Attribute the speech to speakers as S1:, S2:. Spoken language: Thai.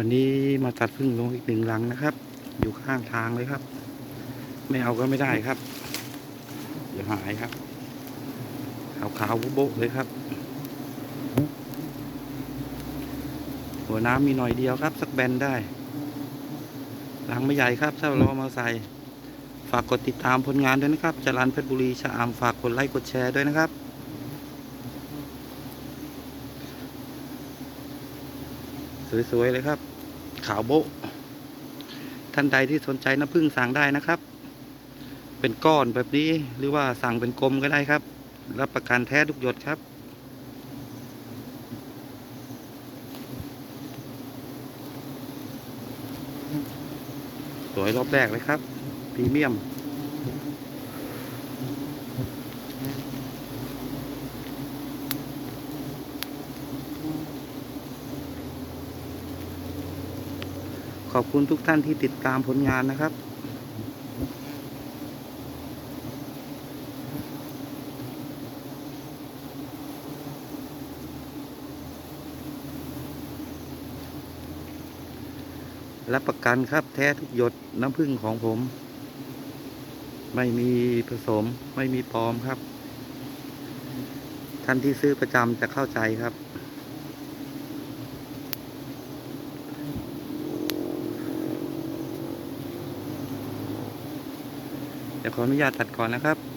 S1: วันนี้มาตัดพึ่งลงอีกหนึ่งหลังนะครับ อยู่ข้างทางเลยครับ ไม่เอาก็ไม่ได้ครับ เดี๋ยวหายครับ ขาวขาวโบเลยครับ หัวน้ำมีหน่อยเดียวครับ สักแบนได้หลังไม่ใหญ่ครับถ้าเราเอมาใส่ฝากกดติดตามผลงานด้วยนะครับจรันเพชรบุรีชะอำฝากกดไลค์กดแชร์ด้วยนะครับ สวยๆเลยครับ ขาวโบ๊ะท่านใดที่สนใจน้ำผึ้งสั่งได้นะครับ เป็นก้อนแบบนี้หรือว่าสั่งเป็นกลมก็ได้ครับ รับประกันแท้ทุกหยดครับสวยรอบแรกเลยครับพรีเมียม อบคุณทุกท่านที่ติดตามผลงานนะครับรับประกันครับแท้ทุกหยดน้ำผึ้งของผม ไม่มีผสมไม่มีปลอมครับ ท่านที่ซื้อประจำจะเข้าใจครับ เดี๋ยวขออนุญาตตัดก่อนนะครับ